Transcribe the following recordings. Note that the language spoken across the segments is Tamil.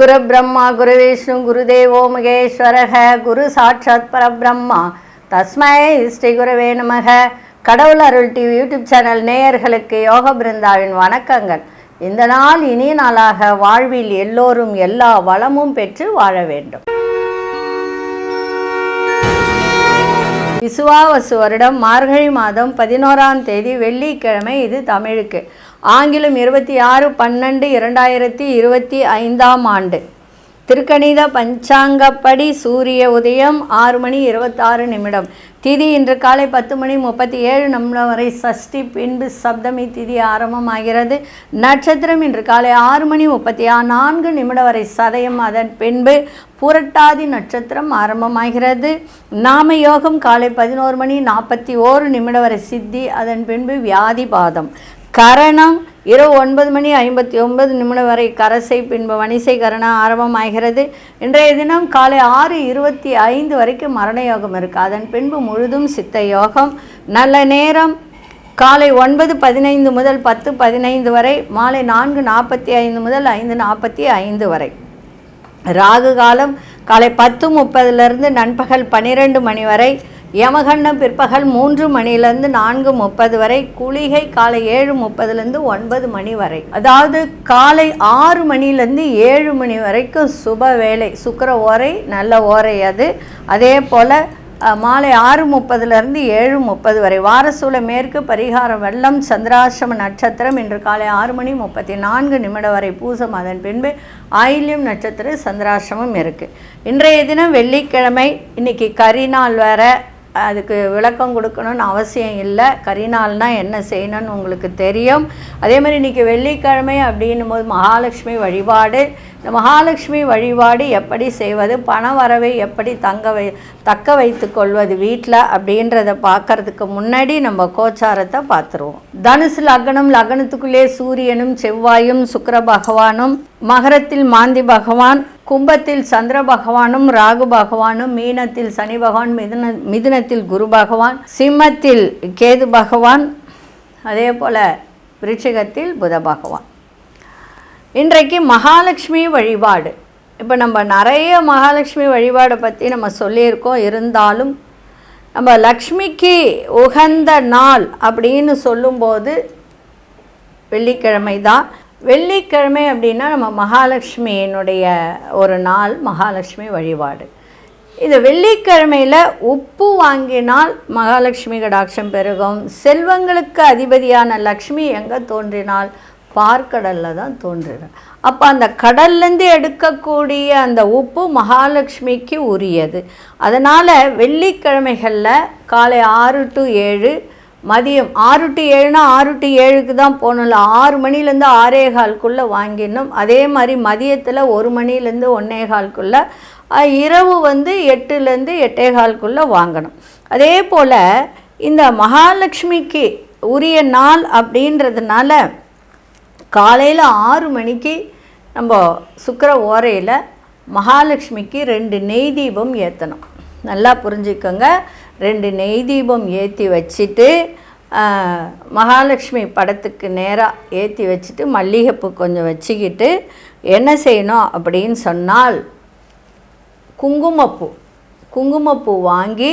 குரு பிரம்மா குரு விஷ்ணு குருதேவோ மகேஸ்வரக குரு சாட்சாத் பரபிரம்மா. தஸ்மை ஸ்ரீ குருவே நமக. கடவுள் அருள் டிவி யூடியூப் சேனல் நேயர்களுக்கு யோக பிருந்தாவின் வணக்கங்கள். இந்த நாள் இனிய நாளாக வாழ்வில் எல்லோரும் எல்லா வளமும் பெற்று வாழ வேண்டும். விசுவாவசு வருடம் மார்கழி மாதம் பதினோராம் தேதி வெள்ளிக்கிழமை இது தமிழுக்கு. ஆங்கிலம் இருபத்தி ஆறு பன்னெண்டு இரண்டாயிரத்தி இருபத்தி ஐந்தாம் ஆண்டு. திருக்கணித பஞ்சாங்கப்படி சூரிய உதயம் ஆறு மணி இருபத்தாறு நிமிடம். திதி இன்று காலை பத்து மணி முப்பத்தி ஏழு நிமிடம் வரை சஷ்டி பின்பு சப்தமி திதி ஆரம்பமாகிறது. நட்சத்திரம் இன்று காலை ஆறு மணி முப்பத்தி ஆ நான்கு நிமிடம் வரை சதயம். அதன் பின்பு புரட்டாதி நட்சத்திரம் ஆரம்பமாகிறது. நாம யோகம் காலை பதினோரு மணி நாற்பத்தி ஓரு நிமிடம் வரை சித்தி. அதன் பின்பு வியாதி பாதம். கரணம் இரவு ஒன்பது மணி ஐம்பத்தி ஒன்பது நிமிடம் வரை கரசை பின்பு வணிசை கரணம் ஆரம்பமாகிறது. இன்றைய தினம் காலை ஆறு இருபத்தி ஐந்து வரைக்கும் மரண யோகம் இருக்குது அதன் பின்பு முழுதும் சித்த யோகம். நல்ல நேரம் காலை ஒன்பது பதினைந்து முதல் பத்து பதினைந்து வரை மாலை நான்கு நாற்பத்தி ஐந்து முதல் ஐந்து நாற்பத்தி ஐந்து வரை. ராகு காலம் காலை பத்து முப்பதுலேருந்து நண்பகல் பன்னிரெண்டு மணி வரை யமகண்டம் பிற்பகல் மூன்று மணிலேருந்து நான்கு முப்பது வரை குளிகை காலை ஏழு முப்பதுலேருந்து ஒன்பது மணி வரை. அதாவது காலை ஆறு மணிலேருந்து ஏழு மணி வரைக்கும் சுப வேலை சுக்கர ஓரை நல்ல ஓரை அது. அதே போல் மாலை ஆறு முப்பதுலேருந்து ஏழு முப்பது வரை. வாரசூல மேற்கு பரிகாரம் வெள்ளம் சந்திராசிரம நட்சத்திரம். இன்று காலை ஆறு மணி முப்பத்தி நான்கு நிமிடம் வரை பூசம். அதன் பின்பு ஆயில்யம் நட்சத்திர சந்திராசிரமம் இருக்குது இன்றைய தினம் வெள்ளிக்கிழமை. இன்னைக்கு கரிநாள் வேறு. அதுக்கு விளக்கம் கொடுக்கணும்னு அவசியம் இல்லை. கரிநாள்னால் என்ன செய்யணும்னு உங்களுக்கு தெரியும். அதே மாதிரி இன்றைக்கி வெள்ளிக்கிழமை அப்படின்னும் போது மகாலட்சுமி வழிபாடு இந்த மகாலட்சுமி வழிபாடு எப்படி செய்வது பண வரவை எப்படி தங்க வை தக்க வைத்து கொள்வது வீட்டில் அப்படின்றத பார்க்கறதுக்கு முன்னாடி நம்ம கோச்சாரத்தை பார்த்துருவோம் தனுசு லக்னம் லக்னத்துக்குள்ளே சூரியனும் செவ்வாயும் சுக்கர பகவானும் மகரத்தில் மாந்தி பகவான் கும்பத்தில் சந்திர பகவானும் ராகு பகவானும் மீனத்தில் சனி பகவான் மிதுன மிதுனத்தில் குரு பகவான் சிம்மத்தில் கேது பகவான் அதே போல் விருட்சிகத்தில் புத பகவான். இன்றைக்கு மகாலட்சுமி வழிபாடு. இப்போ நம்ம நிறைய மகாலட்சுமி வழிபாடை பற்றி நம்ம சொல்லியிருக்கோம். இருந்தாலும் நம்ம லக்ஷ்மிக்கு உகந்த நாள் அப்படின்னு சொல்லும்போது வெள்ளிக்கிழமை தான் வெள்ளிக்கிழமை அப்படின்னா நம்ம மகாலட்சுமியினுடைய ஒரு நாள் மகாலட்சுமி வழிபாடு. இது வெள்ளிக்கிழமையில் உப்பு வாங்கினால் மகாலட்சுமி கடாட்சம் பெருகும். செல்வங்களுக்கு அதிபதியான லக்ஷ்மி எங்கே தோன்றினால்? பார்க்கடலில் தான் தோன்றுகிறார் அப்போ அந்த கடல்லேருந்து எடுக்கக்கூடிய அந்த உப்பு மகாலட்சுமிக்கு உரியது. அதனால் வெள்ளிக்கிழமைகளில் காலை ஆறு டு ஏழு மதியம் ஆறு டு ஏழுனா ஆறு டு ஏழுக்கு தான் போகணும்ல. ஆறு மணிலேருந்து ஆறே கால்குள்ளே வாங்கிடணும். அதே மாதிரி மதியத்தில் ஒரு மணிலேருந்து ஒன்றே கால்குள்ளே இரவு வந்து எட்டுலேருந்து எட்டே கால்குள்ளே வாங்கணும். அதே போல் இந்த மகாலட்சுமிக்கு உரிய நாள் அப்படின்றதுனால காலையில் ஆறு மணிக்கு நம்ம சுக்கர ஓரையில் மகாலட்சுமிக்கு ரெண்டு நெய் தீபம் ஏற்றணும் நல்லா புரிஞ்சுக்கோங்க. ரெண்டு நெய் தீபம் ஏற்றி வச்சுட்டு மகாலட்சுமி படத்துக்கு நேராக ஏற்றி வச்சுட்டு மல்லிகைப்பூ கொஞ்சம் வச்சுக்கிட்டு என்ன செய்யணும் அப்படின்னு சொன்னால் குங்குமப்பூ குங்குமப்பூ வாங்கி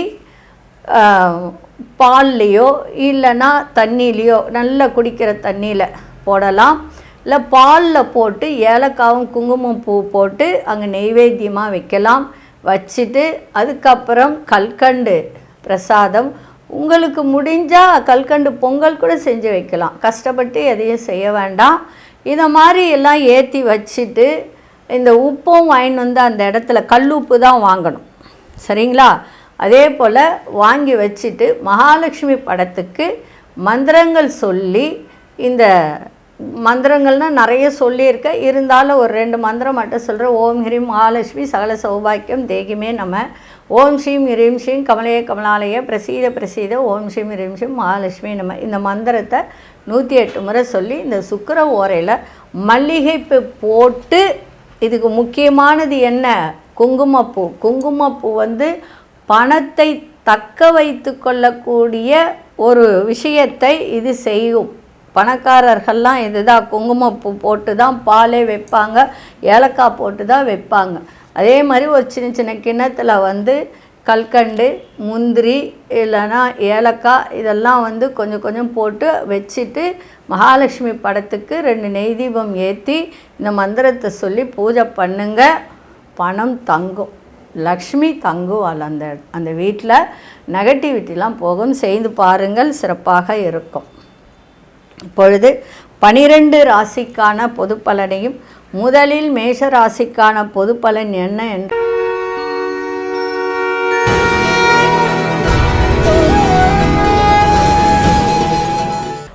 பால்லையோ இல்லைன்னா தண்ணியிலையோ நல்லா குடிக்கிற தண்ணியில் போடலாம். இல்லை பாலில் போட்டு ஏலக்காவும் குங்குமம் பூ போட்டு அங்கே நெய்வேத்தியமாக வைக்கலாம். வச்சுட்டு அதுக்கப்புறம் கல்கண்டு பிரசாதம். உங்களுக்கு முடிஞ்சால் கல்கண்டு பொங்கல் கூட செஞ்சு வைக்கலாம். கஷ்டப்பட்டு எதையும் செய்ய வேண்டாம். இதை மாதிரி எல்லாம் ஏற்றி வச்சுட்டு இந்த உப்பும் வாங்கிட்டு வந்து அந்த இடத்துல கல் உப்பு தான் வாங்கணும். சரிங்களா? அதே போல் வாங்கி வச்சுட்டு மகாலட்சுமி படத்துக்கு மந்திரங்கள் சொல்லி இந்த மந்திரங்கள்னால் நிறைய சொல்லியிருக்கேன் இருந்தாலும் ஒரு ரெண்டு மந்திரம் மட்டும் சொல்கிறேன் ஓம் ஹிரீம் மகாலட்சுமி சகல சௌபாக்கியம் தேகிமே நம்ம ஓம் ஸ்ரீம் ஹிரீம் ஸ்ரீம் கமலைய கமலாலய பிரசீத பிரசீத. ஓம் ஸ்ரீம் ஹிரீம் ஸ்ரீம் மகாலட்சுமி நம்ம இந்த மந்திரத்தை நூற்றி எட்டு முறை சொல்லி இந்த சுக்கர ஓரையில் மல்லிகைப்பு போட்டு இதுக்கு முக்கியமானது என்ன? குங்குமப்பூ. குங்குமப்பூ வந்து பணத்தை தக்க வைத்து கொள்ளக்கூடிய ஒரு விஷயத்தை இது செய்யும். பணக்காரர்கள்லாம் இதுதான் குங்குமப்பூ போட்டு தான் பாலே வைப்பாங்க ஏலக்காய் போட்டு தான் வைப்பாங்க. அதே மாதிரி ஒரு சின்ன சின்ன கிண்ணத்தில் வந்து கல்கண்டு முந்திரி இல்லைன்னா ஏலக்காய் இதெல்லாம் வந்து கொஞ்சம் கொஞ்சம் போட்டு வச்சுட்டு மகாலட்சுமி படத்துக்கு ரெண்டு நெய் தீபம் ஏற்றி இந்த மந்திரத்தை சொல்லி பூஜை பண்ணுங்க. பணம் தங்கும். லக்ஷ்மி தங்குவாள் அந்த அந்த வீட்டில். நெகட்டிவிட்டிலாம் போகும். செய்து பாருங்கள். சிறப்பாக இருக்கும். இப்பொழுது பனிரெண்டு ராசிக்கான பொது பலனையும் முதலில் மேஷ ராசிக்கான பொது பலன் என்ன என்று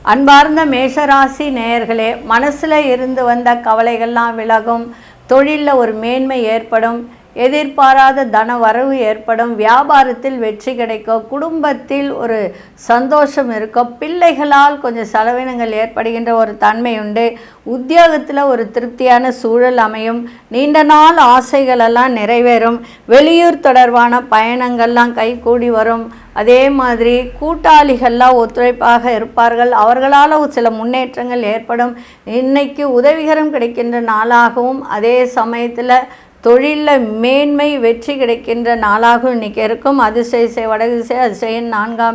அன்பார்ந்த மேஷராசி நேயர்களே மனசில் இருந்து வந்த கவலைகள்லாம் விலகும் தொழிலில் ஒரு மேன்மை ஏற்படும் எதிர்பாராத தன வரவு ஏற்படும். வியாபாரத்தில் வெற்றி கிடைக்கும் குடும்பத்தில் ஒரு சந்தோஷம் இருக்கும் பிள்ளைகளால் கொஞ்சம் செலவினங்கள் ஏற்படுகின்ற ஒரு தன்மை உண்டு. உத்தியோகத்தில் ஒரு திருப்தியான சூழல் அமையும். நீண்ட நாள் ஆசைகளெல்லாம் நிறைவேறும். வெளியூர் தொடர்பான பயணங்கள்லாம் கைகூடி வரும். அதே மாதிரி கூட்டாளிகள்லாம் ஒத்துழைப்பாக இருப்பார்கள். அவர்களால் சில முன்னேற்றங்கள் ஏற்படும். இன்னைக்கு உதவிகரம் கிடைக்கின்ற நாளாகவும் அதே சமயத்தில் தொழிலில் மேன்மை வெற்றி கிடைக்கின்ற நாளாகவும் இன்றைக்கி இருக்கும். அதிசய வடதிசை அதிசயன்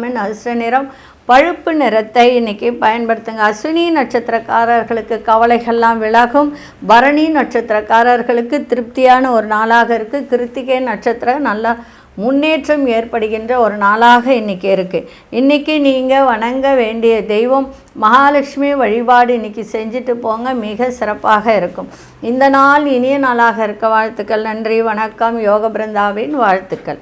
எண் அதிர்ஷ்ட நிறம் பழுப்பு நிறத்தை இன்னைக்கு பயன்படுத்துங்க. அஸ்வினி நட்சத்திரக்காரர்களுக்கு கவலைகள்லாம் விலகும். பரணி நட்சத்திரக்காரர்களுக்கு திருப்தியான ஒரு நாளாக இருக்குது கிருத்திகை நட்சத்திரம் நல்லா முன்னேற்றம் ஏற்படுகின்ற ஒரு நாளாக இன்றைக்கி இருக்குது இன்றைக்கி நீங்கள் வணங்க வேண்டிய தெய்வம் மகாலட்சுமி வழிபாடு இன்றைக்கி செஞ்சுட்டு போங்க மிக சிறப்பாக இருக்கும். இந்த நாள் இனிய நாளாக இருக்க வாழ்த்துக்கள். நன்றி வணக்கம். யோக பிருந்தாவின் வாழ்த்துக்கள்.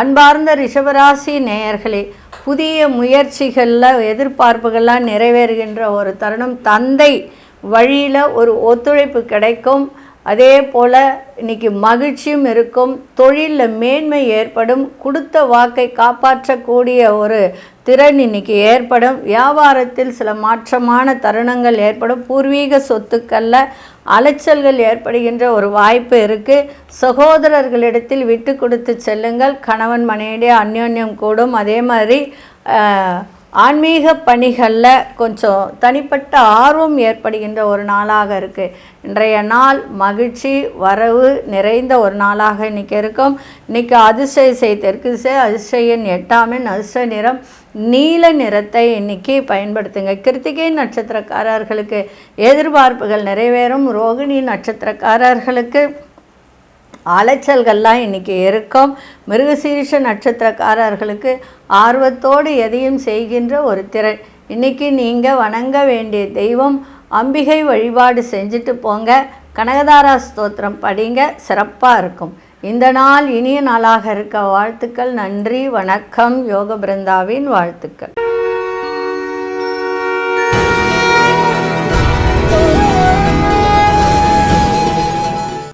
அன்பார்ந்த ரிஷபராசி நேயர்களே புதிய முயற்சிகளில் எதிர்பார்ப்புகள்லாம் நிறைவேறுகின்ற ஒரு தருணம். தந்தை வழியில் ஒரு ஒத்துழைப்பு கிடைக்கும். அதே போல் இன்றைக்கி மகிழ்ச்சியும் இருக்கும். தொழிலில் மேன்மை ஏற்படும். கொடுத்த வாக்கை காப்பாற்றக்கூடிய ஒரு திறன் இன்னைக்கு ஏற்படும். வியாபாரத்தில் சில மாற்றமான தருணங்கள் ஏற்படும். பூர்வீக சொத்துக்களில் அலைச்சல்கள் ஏற்படுகின்ற ஒரு வாய்ப்பு இருக்குது சகோதரர்களிடத்தில் விட்டு கொடுத்து செல்லுங்கள். கணவன் மனைவிடைய அந்யோன்யம் கூடும். அதே மாதிரி ஆன்மீக பணிகளில் கொஞ்சம் தனிப்பட்ட ஆர்வம் ஏற்படுகின்ற ஒரு நாளாக இருக்குது இன்றைய நாள் மகிழ்ச்சி வரவு நிறைந்த ஒரு நாளாக இன்றைக்கி இருக்கும். இன்றைக்கி அதிசய செய் தெற்கு திசை அதிசயன் எட்டாமின் அதிர்ஷ்ட நிறம் நீல நிறத்தை இன்னைக்கு பயன்படுத்துங்க. கிருத்திகை நட்சத்திரக்காரர்களுக்கு எதிர்பார்ப்புகள் நிறைவேறும். ரோகிணி நட்சத்திரக்காரர்களுக்கு அலைச்சல்கள்லாம் இன்றைக்கி இருக்கும். மிருகசீரிஷ நட்சத்திரக்காரர்களுக்கு ஆர்வத்தோடு எதையும் செய்கின்ற ஒரு திறன். இன்றைக்கி நீங்கள் வணங்க வேண்டிய தெய்வம் அம்பிகை வழிபாடு செஞ்சுட்டு போங்க. கனகதாரா ஸ்தோத்திரம் படிங்க. சிறப்பாக இருக்கும். இந்த நாள் இனிய நாளாக இருக்க வாழ்த்துக்கள். நன்றி வணக்கம். யோக பிருந்தாவின் வாழ்த்துக்கள்.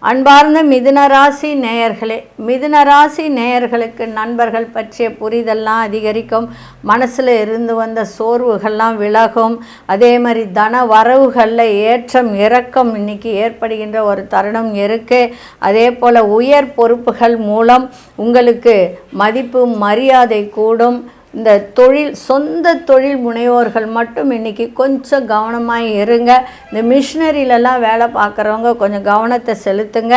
அன்பார்ந்த மிதுனராசி நேயர்களே மிதுனராசி நேயர்களுக்கு நண்பர்கள் பற்றிய புரிதல்லாம் அதிகரிக்கும். மனசில் இருந்து வந்த சோர்வுகள்லாம் விலகும். அதே மாதிரி தன வரவுகளில் ஏற்றம் இறக்கம் இன்னைக்கு ஏற்படுகின்ற ஒரு தருணம் இருக்குது அதே போல் உயர் பொறுப்புகள் மூலம் உங்களுக்கு மதிப்பு மரியாதை கூடும். இந்த தொழில் சொந்த தொழில் முனைவோர்கள் மட்டும் இன்றைக்கி கொஞ்சம் கவனமாக இருங்க. இந்த மிஷினரியிலலாம் வேலை பார்க்குறவங்க கொஞ்சம் கவனத்தை செலுத்துங்க.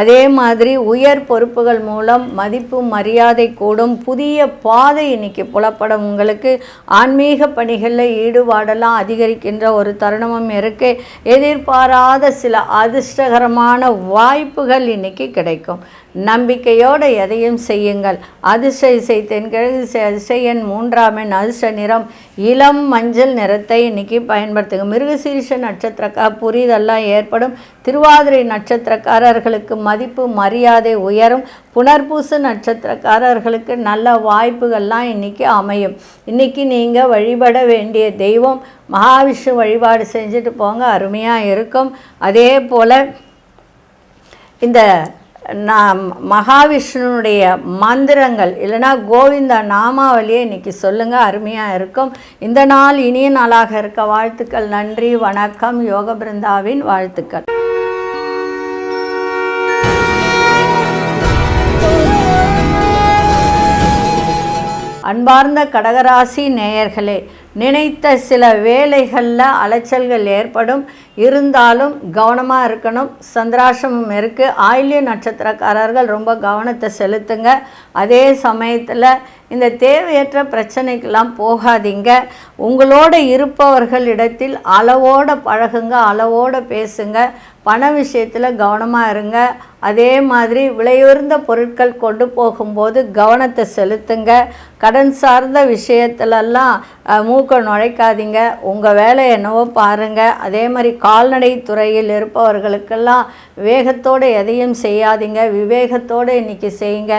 அதே மாதிரி உயர் பொறுப்புகள் மூலம் மதிப்பு மரியாதை கூடும். புதிய பாதை இன்றைக்கி புலப்படும். உங்களுக்கு ஆன்மீக பணிகளில் ஈடுபாடெல்லாம் அதிகரிக்கின்ற ஒரு தருணமும் இருக்குது எதிர்பாராத சில அதிர்ஷ்டகரமான வாய்ப்புகள் இன்றைக்கி கிடைக்கும். நம்பிக்கையோடு எதையும் செய்யுங்கள். அதிர்ஷ்ட இசை தென்கிழக்கு அதிசயன் மூன்றாம் எண் அதிர்ஷ்ட நிறம். இளம் மஞ்சள் நிறத்தை இன்னைக்கு பயன்படுத்துங்க. மிருகசீரிஷ நட்சத்திரக்கா புரிதெல்லாம் ஏற்படும். திருவாதிரை நட்சத்திரக்காரர்களுக்கு மதிப்பு மரியாதை உயரும். புனர்பூச நட்சத்திரக்காரர்களுக்கு நல்ல வாய்ப்புகள்லாம் இன்றைக்கி அமையும். இன்றைக்கி நீங்கள் வழிபட வேண்டிய தெய்வம். மகாவிஷ்ணு வழிபாடு செஞ்சுட்டு போங்க. அருமையாக இருக்கும். அதே போல் இந்த நான் மகாவிஷ்ணுனுடைய மந்திரங்கள் இல்லைனா கோவிந்தா நாமாவளியை இன்றைக்கி சொல்லுங்கள் அருமையாக இருக்கும். இந்த நாள் இனிய நாளாக இருக்க வாழ்த்துக்கள் நன்றி வணக்கம் யோக பிருந்தாவின் வாழ்த்துக்கள். அன்பார்ந்த கடகராசி நேயர்களே நினைத்த சில வேலைகளில் அலைச்சல்கள் ஏற்படும். இருந்தாலும் கவனமாக இருக்கணும். சந்திராசிரமம் இருக்குது ஆயில்ய நட்சத்திரக்காரர்கள் ரொம்ப கவனத்தை செலுத்துங்க. அதே சமயத்தில் இந்த தேவையற்ற பிரச்சனைக்கெல்லாம் போகாதீங்க. உங்களோட இருப்பவர்களிடத்தில் அளவோட பழகுங்க அளவோட பேசுங்க. பண விஷயத்தில் கவனமாக இருங்க. அதே மாதிரி விலையுயர்ந்த பொருட்கள் கொண்டு போகும்போது கவனத்தை செலுத்துங்க. கடன் சார்ந்த விஷயத்துலலாம் மூக்க நுழைக்காதீங்க. உங்கள் வேலை என்னவோ பாருங்கள் அதே மாதிரி கால்நடை துறையில் இருப்பவர்களுக்கெல்லாம் வேகத்தோடு எதையும் செய்யாதீங்க விவேகத்தோடு இன்னைக்கு செய்யுங்க.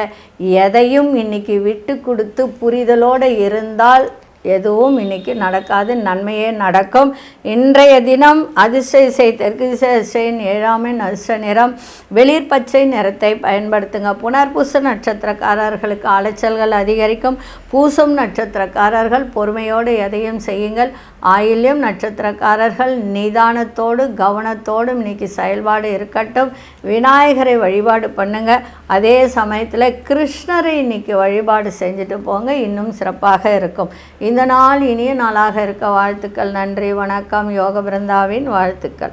எதையும் இன்னைக்கு விட்டு கொடுத்து புரிதலோடு இருந்தால் எதுவும் இன்னைக்கு நடக்காது நன்மையே நடக்கும். இன்றைய தினம் அதிர்ஷ்ட இசை தெற்கு திசை ஏழாமின் அதிர்ஷ்ட நிறம். வெளிர் பச்சை நிறத்தை பயன்படுத்துங்க. புனர்பூச நட்சத்திரக்காரர்களுக்கு அலைச்சல்கள் அதிகரிக்கும். பூசம் நட்சத்திரக்காரர்கள் பொறுமையோடு எதையும் செய்யுங்கள். ஆயில்யம் நட்சத்திரக்காரர்கள் நிதானத்தோடு கவனத்தோடும் இன்னைக்கு செயல்பாடு இருக்கட்டும். விநாயகரை வழிபாடு பண்ணுங்கள் அதே சமயத்தில் கிருஷ்ணரை இன்னைக்கு வழிபாடு செஞ்சுட்டு போங்க. இன்னும் சிறப்பாக இருக்கும். இந்த நாள் இனிய நாளாக இருக்க. வாழ்த்துக்கள். நன்றி. வணக்கம். யோக பிருந்தாவின் வாழ்த்துக்கள்.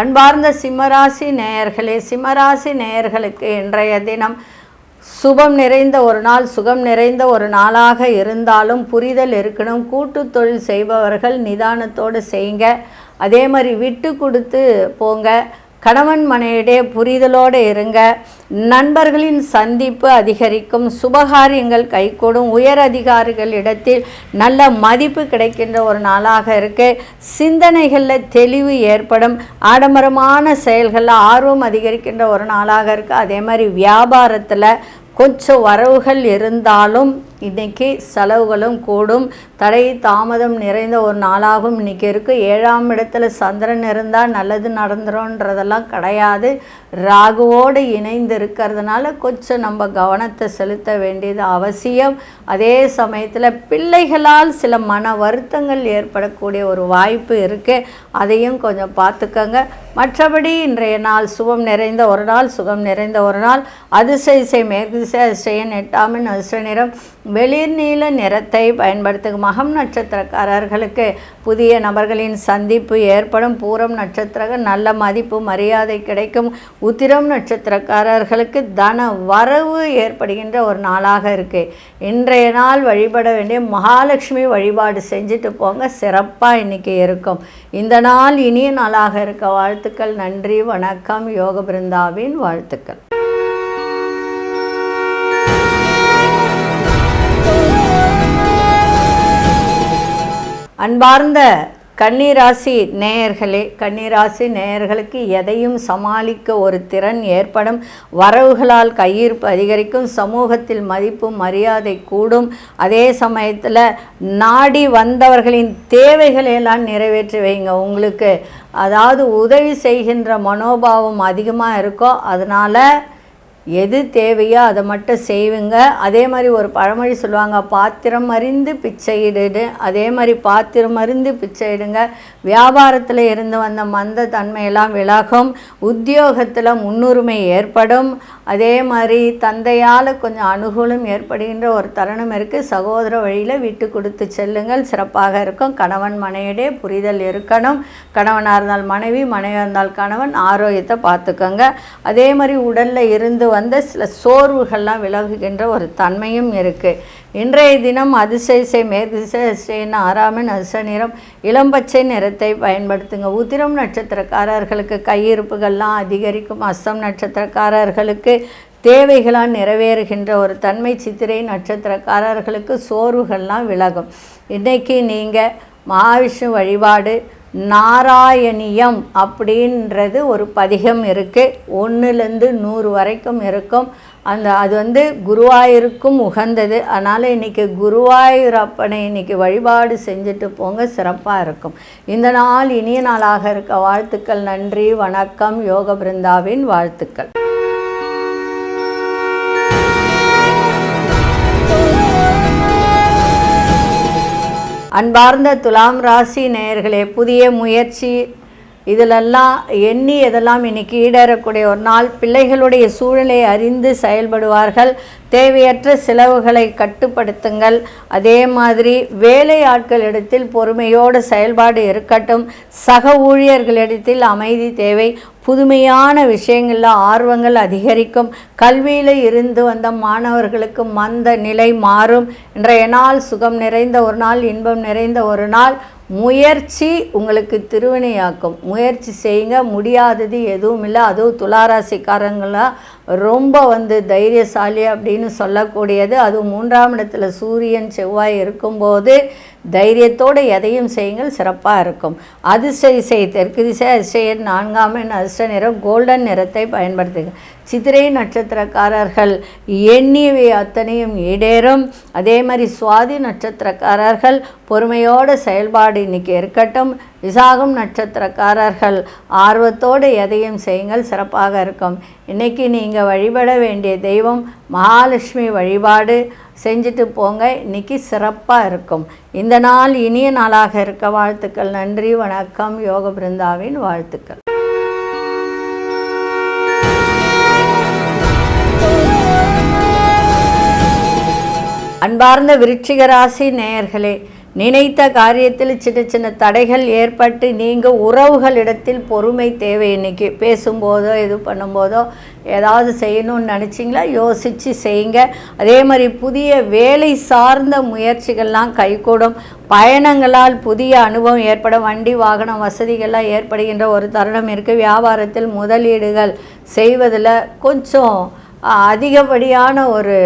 அன்பார்ந்த சிம்மராசி நேயர்களே சிம்மராசி நேயர்களுக்கு இன்றைய தினம் சுபம் நிறைந்த ஒரு நாள் சுகம் நிறைந்த ஒரு நாளாக இருந்தாலும் புரிதல் இருக்கணும். கூட்டு தொழில் செய்பவர்கள் நிதானத்தோடு செய்யுங்க. அதே மாதிரி விட்டு கொடுத்து போங்க. கணவன் மனையிடையே புரிதலோடு இருங்க. நண்பர்களின் சந்திப்பு அதிகரிக்கும். சுபகாரியங்கள் கைகூடும். உயர் அதிகாரிகளிடத்தில் நல்ல மதிப்பு கிடைக்கின்ற ஒரு நாளாக இருக்கு. சிந்தனைகளில் தெளிவு ஏற்படும். ஆடம்பரமான செயல்களில் ஆர்வம் அதிகரிக்கின்ற ஒரு நாளாக இருக்குது அதே மாதிரி வியாபாரத்தில் கொஞ்சம் வரவுகள் இருந்தாலும் இன்றைக்கி செலவுகளும் கூடும். தடை தாமதம் நிறைந்த ஒரு நாளாகவும் இன்னைக்கு இருக்குது ஏழாம் இடத்துல சந்திரன் இருந்தால் நல்லது நடந்துரும்ன்றதெல்லாம் கிடையாது. ராகுவோடு இணைந்து இருக்கிறதுனால கொஞ்சம் நம்ம கவனத்தை செலுத்த வேண்டியது அவசியம். அதே சமயத்தில் பிள்ளைகளால் சில மன வருத்தங்கள் ஏற்படக்கூடிய ஒரு வாய்ப்பு இருக்குது அதையும் கொஞ்சம் பார்த்துக்கங்க. மற்றபடி இன்றைய நாள் சுகம் நிறைந்த ஒரு நாள் சுகம் நிறைந்த ஒரு நாள். அதிசய இசை மேற்கு திசை அதிசயன் எட்டாமின் அதிர்ஷ்ட நிறம். வெளிர் நீல நிறத்தை பயன்படுத்தும் மகம் நட்சத்திரக்காரர்களுக்கு புதிய நபர்களின் சந்திப்பு ஏற்படும். பூரம் நட்சத்திர நல்ல மதிப்பு மரியாதை கிடைக்கும். உத்திரம் நட்சத்திரக்காரர்களுக்கு தன வரவு ஏற்படுகின்ற ஒரு நாளாக இருக்குது இன்றைய நாள் வழிபட வேண்டிய மகாலட்சுமி வழிபாடு செஞ்சுட்டு போங்க. சிறப்பாக இன்றைக்கி இருக்கும். இந்த நாள் இனிய நாளாக இருக்க வாழ்த்துக்கள். நன்றி வணக்கம். யோக பிருந்தாவின் வாழ்த்துக்கள். அன்பார்ந்த கன்னிராசி நேயர்களே கன்னிராசி நேயர்களுக்கு எதையும் சமாளிக்க ஒரு திறன் ஏற்படும். வரவுகளால் கையிருப்பு அதிகரிக்கும் சமூகத்தில் மதிப்பு மரியாதை கூடும். அதே சமயத்தில் நாடி வந்தவர்களின் தேவைகளை எல்லாம் நிறைவேற்றி வைங்க. உங்களுக்கு அதாவது உதவி செய்கின்ற மனோபாவம் அதிகமாக இருக்கோ அதனால் எது தேவையோ அதை மட்டும் செய்வீங்க. அதே மாதிரி ஒரு பழமொழி சொல்லுவாங்க பாத்திரம் அறிந்து பிச்சையிடு அதே மாதிரி பாத்திரம் அறிந்து பிச்சையிடுங்க. வியாபாரத்தில் இருந்து வந்த மந்த தன்மையெல்லாம் விலகும். உத்தியோகத்தில் முன்னுரிமை ஏற்படும். அதே மாதிரி தந்தையால் கொஞ்சம் அனுகூலம் ஏற்படுகின்ற ஒரு தருணம் இருக்குது சகோதர வழியில் விட்டு கொடுத்து செல்லுங்கள். சிறப்பாக இருக்கும். கணவன் மனைவிடையே புரிதல் இருக்கணும். கணவனாக இருந்தால் மனைவி மனைவியாக இருந்தால் கணவன். ஆரோக்கியத்தை பார்த்துக்கோங்க. அதே மாதிரி உடலில் இருந்து வந்த சில சோர்வுகள்லாம் விலகுகின்ற ஒரு தன்மையும் இருக்குது இன்றைய தினம் அதிசயசை மேற்திசைன்னு ஆறாமின் அரிச நிறம் இளம்பச்சை நிறத்தை பயன்படுத்துங்க. உதிரம் நட்சத்திரக்காரர்களுக்கு கையிருப்புகள்லாம் அதிகரிக்கும். அஸ்தம் நட்சத்திரக்காரர்களுக்கு தேவைகளால் நிறைவேறுகின்ற ஒரு தன்மை சித்திரை நட்சத்திரக்காரர்களுக்கு சோர்வுகள்லாம் விலகும். இன்றைக்கி நீங்கள் மகாவிஷ்ணு வழிபாடு நாராயணியம் அப்படின்றது ஒரு பதிகம் இருக்குது ஒன்றுலேருந்து நூறு வரைக்கும் இருக்கும். அந்த அது வந்து குருவாயூருக்கும் உகந்தது. அதனால் இன்றைக்கி குருவாயூரப்பனை இன்றைக்கி வழிபாடு செஞ்சுட்டு போங்க சிறப்பாக இருக்கும். இந்த நாள் இனிய நாளாக இருக்க. வாழ்த்துக்கள் நன்றி வணக்கம் யோக பிருந்தாவின் வாழ்த்துக்கள். அன்பார்ந்த துலாம் ராசி நேயர்களே புதிய முயற்சி இதிலெல்லாம் எண்ணி எதெல்லாம் இன்னைக்கு ஈடேறக்கூடிய ஒரு நாள் பிள்ளைகளுடைய சூழலை அறிந்து செயல்படுவார்கள். தேவையற்ற செலவுகளை கட்டுப்படுத்துங்கள். அதே மாதிரி வேலை ஆட்களிடத்தில் பொறுமையோடு செயல்பாடு இருக்கட்டும். சக ஊழியர்களிடத்தில் அமைதி தேவை. புதுமையான விஷயங்களில் ஆர்வங்கள் அதிகரிக்கும். கல்வியில் இருந்து வந்த மாணவர்களுக்கு மந்த நிலை மாறும். இன்றைய நாள் சுகம் நிறைந்த ஒரு நாள் இன்பம் நிறைந்த ஒரு நாள். முயற்சி உங்களுக்கு திருவினையாக்கும். முயற்சி செய்யுங்க. முடியாதது எதுவும் இல்லை. அதுவும் துளாராசிக்காரங்களாம் ரொம்ப வந்து தைரியசாலி அப்படின்னு சொல்லக்கூடியது. அதுவும் மூன்றாம் இடத்துல சூரியன் செவ்வாய் இருக்கும்போது தைரியத்தோடு எதையும் செய்யுங்கள். சிறப்பாக இருக்கும். அதிர்ஷ்ட இசை தெற்கு திசை அதிர்ஷ்ட நான்காம் எண் அதிர்ஷ்ட நிறம் கோல்டன் நிறத்தை பயன்படுத்துங்க. சித்திரை நட்சத்திரக்காரர்கள் எண்ணியவை அத்தனையும் ஈடேறும். அதே மாதிரி சுவாதி நட்சத்திரக்காரர்கள் பொறுமையோட செயல்பாடு இன்னைக்கு இருக்கட்டும். விசாகம் நட்சத்திரக்காரர்கள் ஆர்வத்தோடு எதையும் செய்யுங்கள் சிறப்பாக இருக்கும். இன்னைக்கு நீங்கள் வழிபட வேண்டிய தெய்வம் மகாலட்சுமி வழிபாடு செஞ்சுட்டு போங்க இன்னைக்கு சிறப்பாக இருக்கும். இந்த நாள் இனிய நாளாக இருக்க வாழ்த்துக்கள். நன்றி வணக்கம். யோக பிருந்தாவின் வாழ்த்துக்கள். அன்பார்ந்த விருச்சிக ராசி நேயர்களே நினைத்த காரியத்தில் சின்ன சின்ன தடைகள் ஏற்பட்டு நீங்கள் உறவுகளிடத்தில் பொறுமை தேவை. இன்றைக்கி பேசும்போதோ இது பண்ணும்போதோ ஏதாவது செய்யணும்னு நினச்சிங்களா? யோசித்து செய்யுங்க. அதே மாதிரி புதிய வேலை சார்ந்த முயற்சிகள்லாம் கைகூடும். பயணங்களால் புதிய அனுபவம் ஏற்படும் வண்டி வாகனம் வசதிகள்லாம் ஏற்படுகின்ற ஒரு தருணம் இருக்குது வியாபாரத்தில் முதலீடுகள் செய்வதில் கொஞ்சம் அதிகப்படியான ஒரு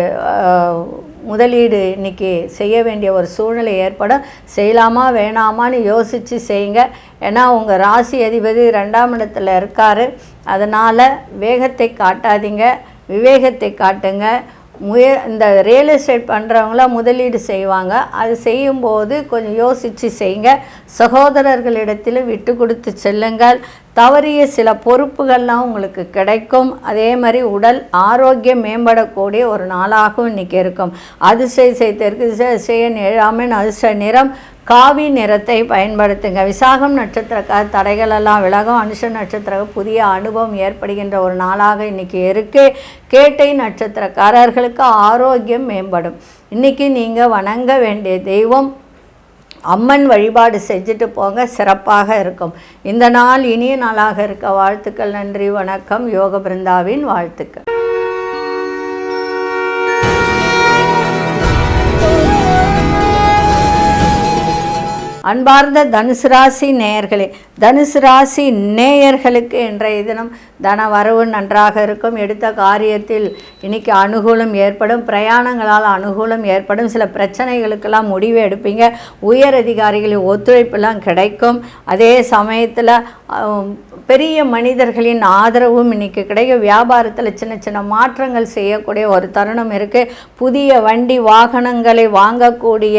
முதலீடு இன்றைக்கி செய்ய வேண்டிய ஒரு சூழ்நிலை ஏற்படும் செய்யலாமா வேணாமான்னு யோசித்து செய்யுங்க. ஏன்னா உங்கள் ராசி அதிபதி ரெண்டாம் இடத்துல இருக்கார். அதனால் வேகத்தை காட்டாதீங்க விவேகத்தை காட்டுங்க. முய இந்த ரியல் எஸ்டேட் பண்ணுறவங்களாம் முதலீடு செய்வாங்க. அது செய்யும்போது கொஞ்சம் யோசித்து செய்யுங்க சகோதரர்களிடத்தில் விட்டு கொடுத்து செல்லுங்கள். தவறிய சில பொறுப்புகள்லாம் உங்களுக்கு கிடைக்கும். அதே மாதிரி உடல் ஆரோக்கியம் மேம்படக்கூடிய ஒரு நாளாகவும் இன்றைக்கி இருக்கும். அதிசய இசை செய்ய திசை அதிசய ஏழாமின் அதிர்ஷ்ட நிறம். காவி நிறத்தை பயன்படுத்துங்க. விசாகம் நட்சத்திரக்கார் தடைகளெல்லாம் விலகும். அனுஷ நட்சத்திர புதிய அனுபவம் ஏற்படுகின்ற ஒரு நாளாக இன்னைக்கு இருக்கு. கேட்டை நட்சத்திரக்காரர்களுக்கு ஆரோக்கியம் மேம்படும். இன்னைக்கு நீங்கள் வணங்க வேண்டிய தெய்வம் அம்மன் வழிபாடு செஞ்சுட்டு போங்க. சிறப்பாக இருக்கும். இந்த நாள் இனிய நாளாக இருக்க. வாழ்த்துக்கள் நன்றி வணக்கம். யோக பிருந்தாவின் வாழ்த்துக்கள். அன்பார்ந்த தனுசு ராசி நேயர்களே தனுசு ராசி நேயர்களுக்கு இன்றைய தினம் தன வரவு நன்றாக இருக்கும். எடுத்த காரியத்தில் இன்னைக்கு அனுகூலம் ஏற்படும் பிரயாணங்களால் அனுகூலம் ஏற்படும். சில பிரச்சனைகளுக்கெல்லாம் முடிவு எடுப்பீங்க. உயர் அதிகாரிகளின் ஒத்துழைப்பெல்லாம் கிடைக்கும். அதே சமயத்தில் பெரிய மனிதர்களின் ஆதரவும் இன்னைக்கு கிடைக்கும். வியாபாரத்தில் சின்ன சின்ன மாற்றங்கள் செய்யக்கூடிய ஒரு தருணம் இருக்குது புதிய வண்டி வாகனங்களை வாங்கக்கூடிய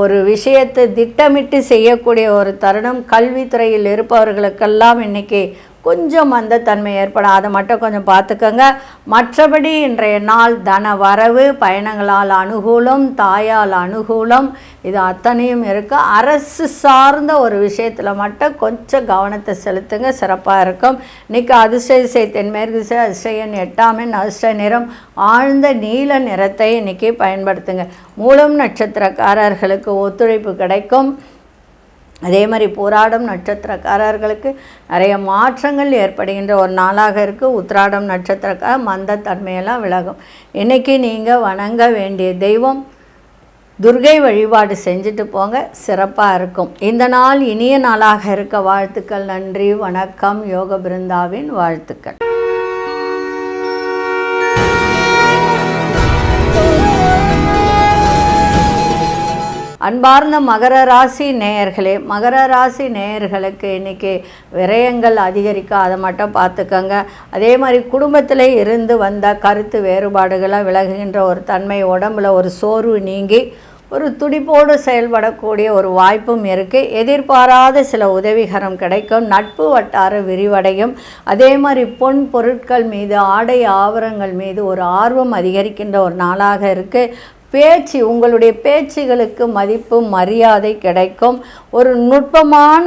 ஒரு விஷயத்தை திட்டமிட்டு செய்யக்கூடிய ஒரு தருணம். கல்வித்துறையில் இருப்பவர்களுக்கெல்லாம் இன்னைக்கு கொஞ்சம் மந்தத்தன்மை ஏற்படும் அதை மட்டும் கொஞ்சம் பார்த்துக்கோங்க. மற்றபடி இன்றைய நாள் தன வரவு பயணங்களால் அனுகூலம் தாயால் அனுகூலம் இது அத்தனையும் இருக்குது அரசு சார்ந்த ஒரு விஷயத்தில் மட்டும் கொஞ்சம் கவனத்தை செலுத்துங்க. சிறப்பாக இருக்கும். இன்றைக்கி அதிர்ஷ்ட இசை தென்மேற்கு திசை அதிர்ஷ்டன் எட்டாமின் அதிர்ஷ்ட நிறம் ஆழ்ந்த நீல நிறத்தை இன்னைக்கு பயன்படுத்துங்க. மூலம் நட்சத்திரக்காரர்களுக்கு ஒத்துழைப்பு கிடைக்கும். அதே மாதிரி போராடம் நட்சத்திரக்காரர்களுக்கு நிறைய மாற்றங்கள் ஏற்படுகின்ற ஒரு நாளாக இருக்குது உத்ராடம் நட்சத்திரக்கார மந்தத்தன்மையெல்லாம் விலகும். இன்றைக்கி நீங்கள் வணங்க வேண்டிய தெய்வம் துர்கை வழிபாடு செஞ்சுட்டு போங்க. சிறப்பாக இருக்கும். இந்த நாள் இனிய நாளாக இருக்க வாழ்த்துக்கள். நன்றி வணக்கம். யோக பிருந்தாவின் வாழ்த்துக்கள். அன்பார்ந்த மகர ராசி நேயர்களே மகர ராசி நேயர்களுக்கு இன்னைக்கு விரயங்கள் அதிகரிக்க அதை மட்டும் பார்த்துக்கோங்க. அதே மாதிரி குடும்பத்தில் இருந்து வந்த கருத்து வேறுபாடுகளாக விலகுகின்ற ஒரு தன்மை உடம்புல ஒரு சோர்வு நீங்கி ஒரு துடிப்போடு செயல்படக்கூடிய ஒரு வாய்ப்பும் இருக்குது எதிர்பாராத சில உதவிகரம் கிடைக்கும் நட்பு வட்டார விரிவடையும். அதே மாதிரி பொன் பொருட்கள் மீது ஆடை ஆவரங்கள் மீது ஒரு ஆர்வம் அதிகரிக்கின்ற ஒரு நாளாக இருக்குது பேச்சு உங்களுடைய பேச்சுகளுக்கு மதிப்பு மரியாதை கிடைக்கும். ஒரு நுட்பமான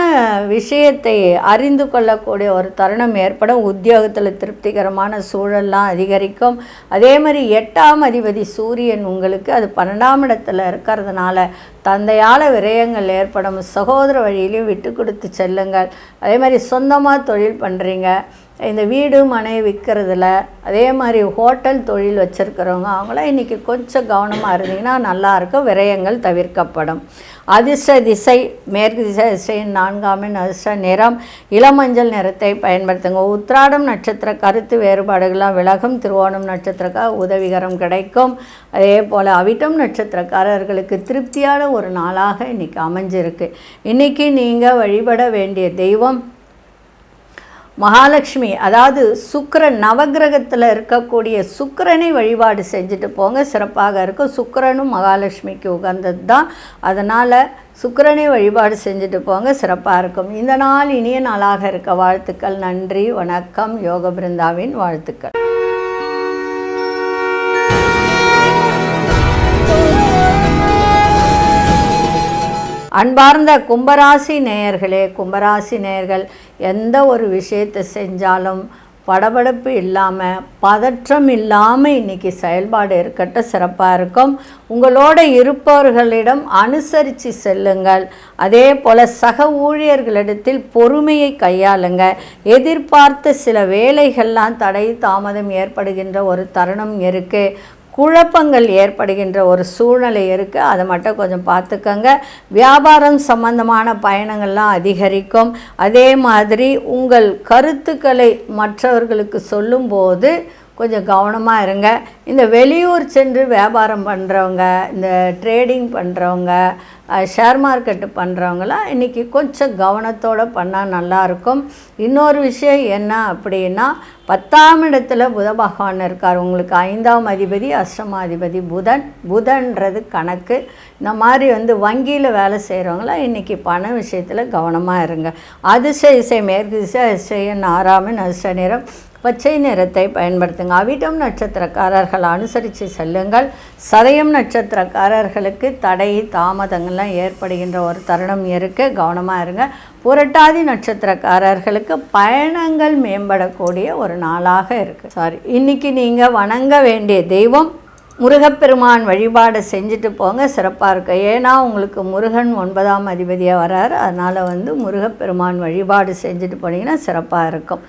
விஷயத்தை அறிந்து கொள்ளக்கூடிய ஒரு தருணம் ஏற்படும். உத்தியோகத்தில் திருப்திகரமான சூழல்லாம் அதிகரிக்கும். அதே மாதிரி எட்டாம் அதிபதி சூரியன் உங்களுக்கு அது பன்னெண்டாம் இடத்துல இருக்கிறதுனால தந்தையால் விரயங்கள் ஏற்படும். சகோதர வழியிலையும் விட்டு கொடுத்து செல்லுங்கள். அதே மாதிரி சொந்தமாக தொழில் பண்ணுறீங்க இந்த வீடு மனை விற்கிறதுல அதே மாதிரி ஹோட்டல் தொழில் வச்சுருக்கிறவங்க அவங்களாம் இன்றைக்கி கொஞ்சம் கவனமாக இருந்தீங்கன்னா நல்லாயிருக்கும் விரயங்கள் தவிர்க்கப்படும். அதிர்ஷ்ட திசை மேற்கு திசை திசையின் நான்காமின் அதிர்ஷ்ட நிறம். இளமஞ்சள் நிறத்தை பயன்படுத்துங்க. உத்ராடம் நட்சத்திர கருத்து வேறுபாடுகளாக விலகும். திருவோணம் நட்சத்திரக்காக உதவிகரம் கிடைக்கும். அதே போல் அவிட்டம் நட்சத்திரக்காரர்களுக்கு திருப்தியான ஒரு நாளாக இன்றைக்கி அமைஞ்சிருக்கு. இன்றைக்கி நீங்கள் வழிபட வேண்டிய தெய்வம் மகாலட்சுமி அதாவது சுக்கிரன் நவகிரகத்தில் இருக்கக்கூடிய சுக்கரனை வழிபாடு செஞ்சுட்டு போங்க. சிறப்பாக இருக்கும். சுக்கரனும் மகாலட்சுமிக்கு உகந்தது தான் அதனால் சுக்கரனை வழிபாடு செஞ்சுட்டு போங்க. சிறப்பாக இருக்கும். இந்த நாள் இனிய நாளாக இருக்க. வாழ்த்துக்கள். நன்றி வணக்கம். யோக பிருந்தாவின் வாழ்த்துக்கள். அன்பார்ந்த கும்பராசி நேயர்களே கும்பராசி நேயர்கள் எந்த ஒரு விஷயத்தை செஞ்சாலும் படபடப்பு இல்லாமல் பதற்றம் இல்லாமல் இன்றைக்கி செயல்பாடு இருக்கட்டும் சிறப்பாக இருக்கும். உங்களோட இருப்பவர்களிடம் அனுசரித்து செல்லுங்கள். அதே போல் சக ஊழியர்களிடத்தில் பொறுமையை கையாளுங்க எதிர்பார்த்த சில வேலைகள்லாம் தடை தாமதம் ஏற்படுகின்ற ஒரு தருணம் இருக்குது குழப்பங்கள் ஏற்படுகின்ற ஒரு சூழ்நிலை இருக்குது அதை மட்டும் கொஞ்சம் பார்த்துக்கோங்க. வியாபாரம் சம்பந்தமான பயணங்கள்லாம் அதிகரிக்கும். அதே மாதிரி உங்கள் கருத்துக்களை மற்றவர்களுக்கு சொல்லும்போது கொஞ்சம் கவனமாக இருங்க. இந்த வெளியூர் சென்று வியாபாரம் பண்ணுறவங்க இந்த ட்ரேடிங் பண்ணுறவங்க ஷேர் மார்க்கெட்டு பண்ணுறவங்களாம் இன்றைக்கி கொஞ்சம் கவனத்தோடு பண்ணால் நல்லாயிருக்கும் இன்னொரு விஷயம் என்ன அப்படின்னா பத்தாம் இடத்துல புத பகவான் இருக்கார். உங்களுக்கு ஐந்தாம் அதிபதி அஷ்டமாதிபதி புதன். புதன்றது கணக்கு. இந்த மாதிரி வந்து வங்கியில் வேலை செய்கிறவங்களாம் இன்றைக்கி பண விஷயத்தில் கவனமாக இருங்க. அதிசய இசை மேற்கு திசை இசையன் ஆறாமின் அதிர்ஷ்ட நிறம். பச்சை நிறத்தை பயன்படுத்துங்க. அவிட்டம் நட்சத்திரக்காரர்கள் அனுசரித்து செல்லுங்கள். சதயம் நட்சத்திரக்காரர்களுக்கு தடை தாமதங்கள்லாம் ஏற்படுகின்ற ஒரு தருணம் இருக்கு. கவனமாக இருங்க. புரட்டாதி நட்சத்திரக்காரர்களுக்கு பயணங்கள் மேம்படக்கூடிய ஒரு நாளாக இருக்குது சாரி இன்றைக்கி நீங்கள் வணங்க வேண்டிய தெய்வம் முருகப்பெருமான் வழிபாடை செஞ்சுட்டு போங்க. சிறப்பாக இருக்கும் ஏன்னா உங்களுக்கு முருகன் ஒன்பதாம் அதிபதியாக வராரு. அதனால் வந்து முருகப்பெருமான் வழிபாடு செஞ்சுட்டு போனீங்கன்னா சிறப்பாக இருக்கும்.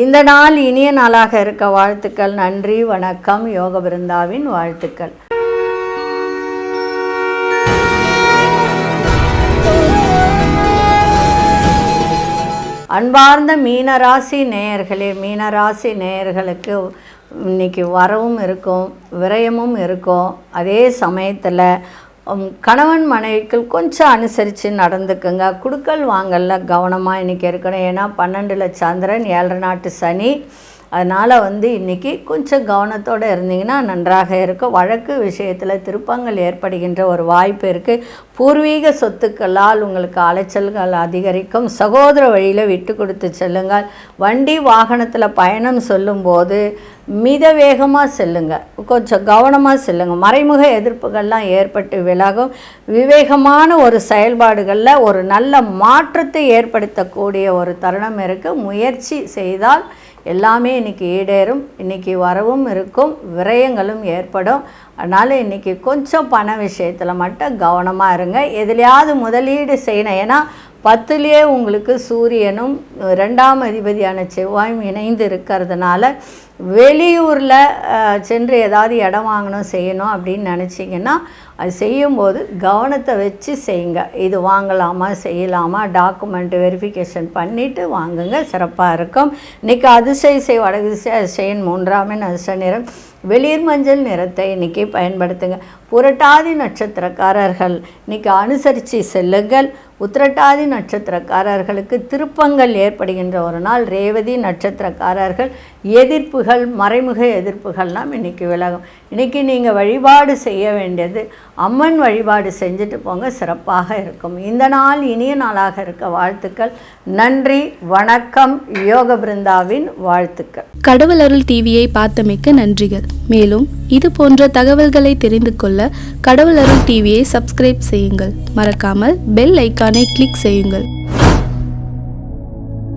இந்த நாள் இனிய நாளாக இருக்க வாழ்த்துக்கள். நன்றி வணக்கம். யோக பிருந்தாவின் வாழ்த்துக்கள். அன்பார்ந்த மீனராசி நேயர்களே மீனராசி நேயர்களுக்கு இன்னைக்கு வரவும் இருக்கும் விரயமும் இருக்கும். அதே சமயத்தில் கணவன் மனைவிக்குள் கொஞ்சம் அனுசரித்து நடந்துக்குங்க. குடுக்கல் வாங்கல்ல கவனமாக இன்றைக்கி இருக்கணும். ஏன்னா பன்னெண்டில் சந்திரன் ஏழரை நாட்டு சனி. அதனால் வந்து இன்றைக்கி கொஞ்சம் கவனத்தோடு இருந்தீங்கன்னா நன்றாக இருக்கும். வழக்கு விஷயத்தில் திருப்பங்கள் ஏற்படுகின்ற ஒரு வாய்ப்பு இருக்குது பூர்வீக சொத்துக்களால் உங்களுக்கு அலைச்சல்கள் அதிகரிக்கும். சகோதர வழியில் விட்டு கொடுத்து செல்லுங்கள். வண்டி வாகனத்தில் பயணம் சொல்லும்போது மித வேகமாக செல்லுங்கள் கொஞ்சம் கவனமாக செல்லுங்கள் மறைமுக எதிர்ப்புகள்லாம் ஏற்பட்டு விலகும். விவேகமான ஒரு செயல்பாடுகளில் ஒரு நல்ல மாற்றத்தை ஏற்படுத்தக்கூடிய ஒரு தருணம் இருக்குது முயற்சி செய்தால் எல்லாமே இன்றைக்கி ஈடேறும் இன்றைக்கி வரவும் இருக்கும் விரயங்களும் ஏற்படும். அதனால் இன்றைக்கி கொஞ்சம் பண விஷயத்தில் மட்டும் கவனமாக இருங்க. எதுலையாவது முதலீடு செய்யணும். ஏன்னா பத்துலேயே உங்களுக்கு சூரியனும் ரெண்டாம் அதிபதியான செவ்வாயும் இணைந்து இருக்கிறதுனால வெளியூரில் சென்று ஏதாவது இடம் வாங்கணும் செய்யணும் அப்படின்னு நினச்சிங்கன்னா அது செய்யும்போது கவனத்தை வச்சு செய்யுங்க. இது வாங்கலாமா செய்யலாமா? டாக்குமெண்ட் வெரிஃபிகேஷன் பண்ணிவிட்டு வாங்குங்க. சிறப்பாக இருக்கும். இன்றைக்கி அதிசய செய் வடதிசை அதிசயன் மூன்றாமின் அதிர்ஷ்ட நிறம். வெளிர் மஞ்சள் நிறத்தை இன்றைக்கி பயன்படுத்துங்க. புரட்டாதி நட்சத்திரக்காரர்கள் இன்றைக்கி அனுசரித்து செல்லுங்கள். உத்திரட்டாதி நட்சத்திரக்காரர்களுக்கு திருப்பங்கள் ஏற்படுகின்ற ஒரு நாள். ரேவதி நட்சத்திரக்காரர்கள் எதிர்ப்புகள் எதிர்ப்புகள் மறைமுக எதிர்ப்புகள்லாம் இன்றைக்கி விலகும். இன்றைக்கி நீங்கள் வழிபாடு செய்ய வேண்டியது அம்மன் வழிபாடு செஞ்சுட்டு போங்க. சிறப்பாக இருக்கும். இந்த நாள் இனிய நாளாக இருக்க வாழ்த்துக்கள். நன்றி வணக்கம். யோக பிருந்தாவின் வாழ்த்துக்கள். கடவுள் அருள் டிவியை பார்த்தமைக்க நன்றிகள். மேலும் இது போன்ற தகவல்களை தெரிந்து கொள்ள கடவுள் அருள் டிவியை சப்ஸ்கிரைப் செய்யுங்கள். மறக்காமல் பெல் ஐக்கானை கிளிக் செய்யுங்கள்.